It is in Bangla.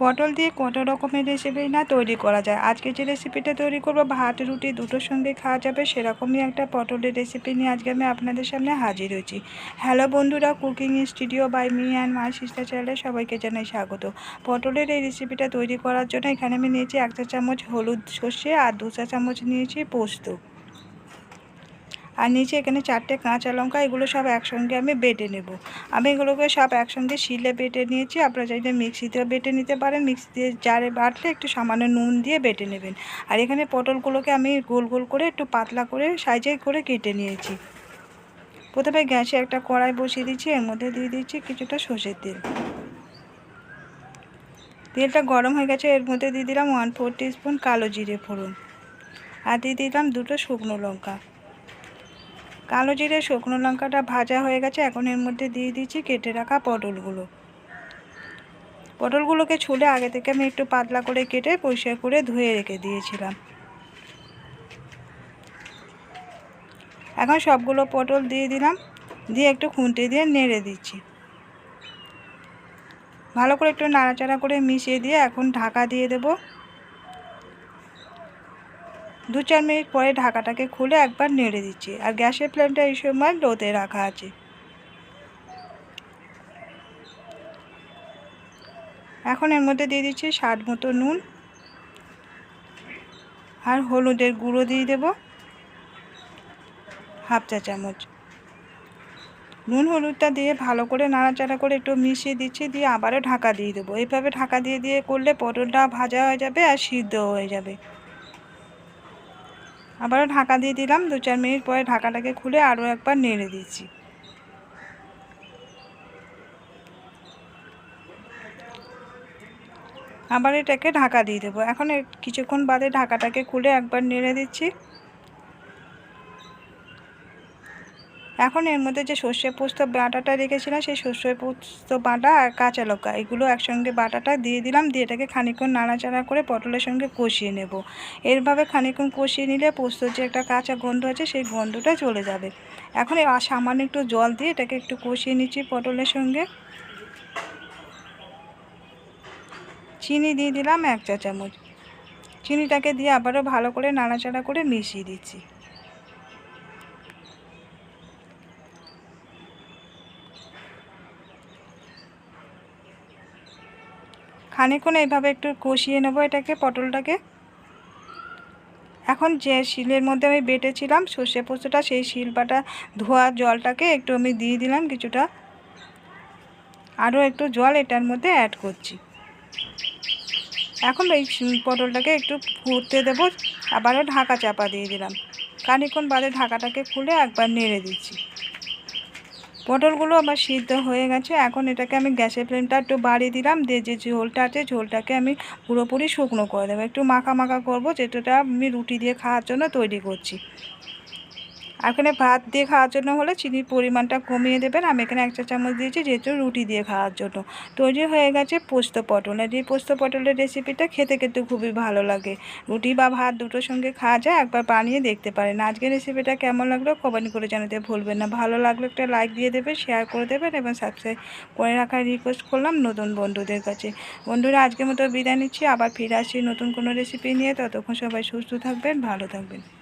পটল দিয়ে কত রকমের রেসিপি না তৈরি করা যায়? আজকে যে রেসিপিটা তৈরি করব, ভাত, রুটি দুটোর সঙ্গে খাওয়া যাবে, সেরকমই একটা পটলের রেসিপি নিয়ে আজকে আমি আপনাদের সামনে হাজির হয়েছি। হ্যালো বন্ধুরা cooking studio by me and my sister চ্যানেলে সবাইকে জানাই স্বাগত। পটলের এই রেসিপিটা তৈরি করার জন্য এখানে আমি নিয়েছি এক চা চামচ হলুদ সর্ষে আর দু চা চামচ নিয়েছি পোস্ত। আর নিচে এখানে চারটে কাঁচা লঙ্কা, এগুলো সব একসঙ্গে আমি বেটে নেব। আমি এগুলোকে সব একসঙ্গে শিলে বেটে নিয়েছি। আপনারা চাইলে মিক্সিতেও বেটে নিতে পারেন। মিক্সিতে জারে বাটলে একটু সামান্য নুন দিয়ে বেটে নেবেন। আর এখানে পটলগুলোকে আমি গোল গোল করে একটু পাতলা করে, সাইজে করে কেটে নিয়েছি। প্রথমে গ্যাসে একটা কড়াই বসিয়ে দিচ্ছি। এর মধ্যে দিয়ে দিচ্ছি কিছুটা সর্ষের তেল। তেলটা গরম হয়ে গেছে। এর মধ্যে দিয়ে দিলাম ওয়ান ফোর স্পুন কালো জিরে ফোড়ন। আর দিয়ে দিলাম দুটো শুকনো লঙ্কা। কালো জিরে, শুকনো লঙ্কাটা ভাজা হয়ে গেছে, এখন এর মধ্যে দিয়ে দিচ্ছি কেটে রাখা পটলগুলো। পটলগুলোকে ছুলে আগে থেকে আমি একটু পাতলা করে কেটে পরিষ্কার করে ধুয়ে রেখে দিয়েছিলাম। এখন সবগুলো পটল দিয়ে দিলাম, দিয়ে একটু খুঁটে দিয়ে নেড়ে দিচ্ছি। ভালো করে একটু নাড়াচাড়া করে মিশিয়ে দিয়ে এখন ঢাকা দিয়ে দেবো। দু চার মিনিট পরে ঢাকাটাকে খুলে একবার নেড়ে দিচ্ছি আর গ্যাসের ফ্লেমটা এই সময় লোতে রাখা আছে। এখন এর মধ্যে দিয়ে দিচ্ছি স্বাদ মতো নুন আর হলুদের গুঁড়ো দিয়ে দেব হাফ চা চামচ। নুন হলুদটা দিয়ে ভালো করে নাড়াচাড়া করে একটু মিশিয়ে দিচ্ছি, দিয়ে আবারও ঢাকা দিয়ে দেবো। এইভাবে ঢাকা দিয়ে দিয়ে করলে পটলটা ভাজা হয়ে যাবে আর সিদ্ধ হয়ে যাবে। আবারও ঢাকা দিয়ে দিলাম, দু চার মিনিট পরে ঢাকাটাকে খুলে আরও একবার নেড়ে দিচ্ছি। আবার এটাকে ঢাকা দিয়ে দেবো। এখন কিছুক্ষণ বাদে ঢাকাটাকে খুলে একবার নেড়ে দিচ্ছি। এখন এর মধ্যে যে সর্ষে পোস্ত বাটাটা রেখেছিলাম, সেই সর্ষে পোস্ত বাটা আর কাঁচা লঙ্কা, এগুলো একসঙ্গে বাটাটা দিয়ে দিলাম, দিয়ে এটাকে খানিকক্ষণ নাড়াচাড়া করে পটলের সঙ্গে কষিয়ে নেব। এরভাবে খানিকক্ষণ কষিয়ে নিলে পোস্তর যে একটা কাঁচা গন্ধ আছে, সেই গন্ধটা চলে যাবে। এখন সামান্য একটু জল দিয়ে এটাকে একটু কষিয়ে নিচ্ছি পটলের সঙ্গে। চিনি দিয়ে দিলাম এক চা চামচ চিনিটাকে দিয়ে আবারও ভালো করে নাড়াচাড়া করে মিশিয়ে দিচ্ছি। খানিক্ষণ এইভাবে একটু কষিয়ে নেব এটাকে, পটলটাকে। এখন যে শিলের মধ্যে আমি বেটেছিলাম, সর্ষে পোস্তটা, সেই শিলপাটা ধোয়া জলটাকে একটু আমি দিয়ে দিলাম কিছুটা। আরও একটু জল এটার মধ্যে অ্যাড করছি। এখন এই পটলটাকে একটু ফুটতে দেবো, আবারও ঢাকা চাপা দিয়ে দিলাম। খানিক্ষণ বাদে ঢাকাটাকে খুলে একবার নেড়ে দিচ্ছি। পটলগুলো আমার সিদ্ধ হয়ে গেছে। এখন এটাকে আমি গ্যাসের ফ্লেমটা একটু বাড়িয়ে দিলাম। দিয়ে যে ঝোলটা আছে, ঝোলটাকে আমি পুরোপুরি শুকনো করে দেবো। একটু মাখা মাখা করব, যেটা আমি রুটি দিয়ে খাওয়ার জন্য তৈরি করছি। এখানে ভাত দিয়ে খাওয়ার জন্য হলে চিনির পরিমাণটা কমিয়ে দেবেন। আমি এখানে এক চা চামচ দিয়েছি, যেহেতু রুটি দিয়ে খাওয়ার জন্য। তৈরি হয়ে গেছে পোস্ত পটল। আর এই পোস্ত পটলের রেসিপিটা খেতে খেতে খুবই ভালো লাগে। রুটি বা ভাত দুটোর সঙ্গে খাওয়া যায়, একবার বানিয়ে দেখতে পারেন। আজকের রেসিপিটা কেমন লাগল কমেন্ট করে জানাতে ভুলবেন না। ভালো লাগল একটা লাইক দিয়ে দেবেন, শেয়ার করে দেবেন এবং সাবস্ক্রাইব করে রাখার রিকোয়েস্ট করলাম নতুন বন্ধুদের কাছে। বন্ধুরা, আজকের মতো বিদায় নিচ্ছি। আবার ফিরে আসি নতুন কোনো রেসিপি নিয়ে। ততক্ষণ সবাই সুস্থ থাকবেন, ভালো থাকবেন।